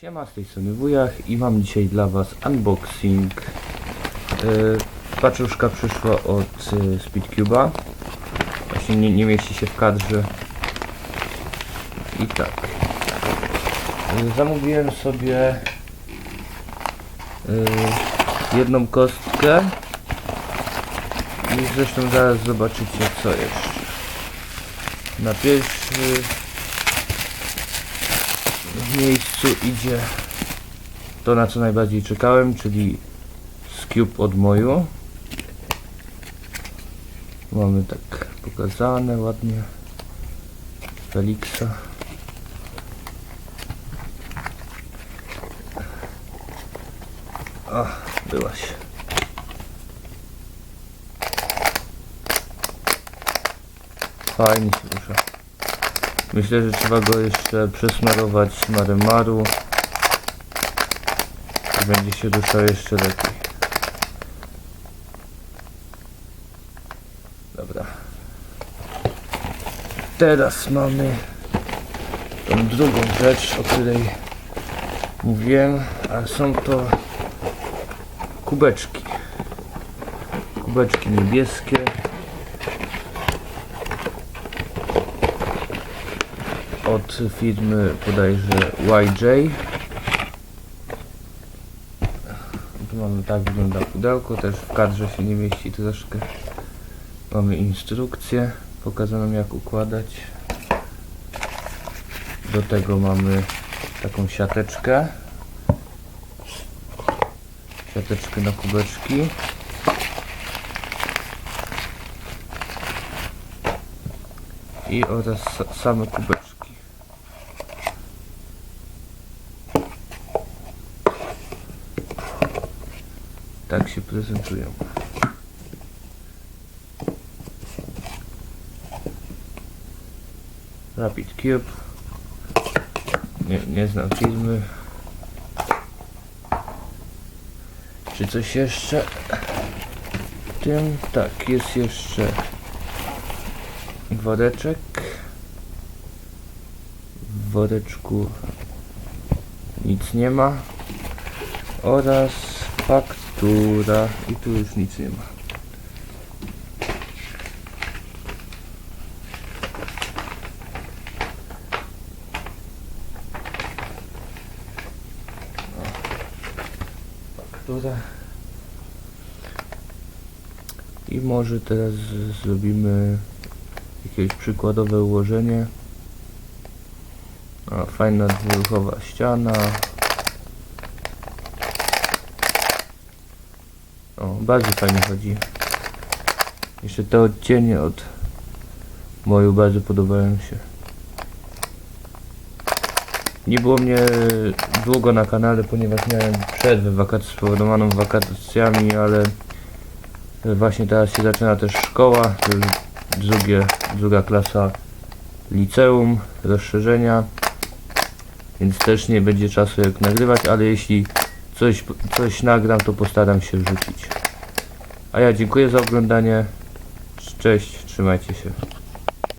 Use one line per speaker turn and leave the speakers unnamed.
Siema, z tej strony Wujach i mam dzisiaj dla Was unboxing. Yy, paczuszka przyszła od yy, Speedcube'a. Właśnie nie, nie mieści się w kadrze. I tak. Yy, zamówiłem sobie yy, jedną kostkę. I zresztą zaraz zobaczycie co jeszcze. Na pierwszy w miejscu idzie to na co najbardziej czekałem, czyli Cube od Moju. Mamy tak pokazane ładnie Felixa. O, byłaś. Fajnie się rusza. Myślę, że trzeba go jeszcze przesmarować maremaru i będzie się ruszał jeszcze lepiej. Dobra. Teraz mamy tą drugą rzecz, o której mówiłem, a są to kubeczki. Kubeczki niebieskie. Od firmy bodajże YJ. Tu mamy tak wygląda pudełko, też w kadrze się nie mieści troszkę. Mamy instrukcję pokazaną jak układać. Do tego mamy taką siateczkę. Siateczkę na kubeczki. I oraz sa- same kubeczki. Tak się prezentują. Rapid Cube. Nie, nie znam firmy. Czy coś jeszcze? Tym tak, jest jeszcze woreczek. W woreczku nic nie ma. Oraz faktura. I tu już nic nie ma. O, Faktura. I może teraz zrobimy jakieś przykładowe ułożenie. A, fajna dwuruchowa ściana. O, bardzo fajnie chodzi. Jeszcze te odcienie od moju bardzo podobają się. Nie było mnie długo na kanale, ponieważ miałem przerwę wakac spowodowaną wakacjami, ale właśnie teraz się zaczyna też szkoła, to drugie, druga klasa liceum, rozszerzenia, więc też nie będzie czasu jak nagrywać, ale jeśli coś, coś nagram, to postaram się wrzucić. A ja dziękuję za oglądanie. Cześć, trzymajcie się.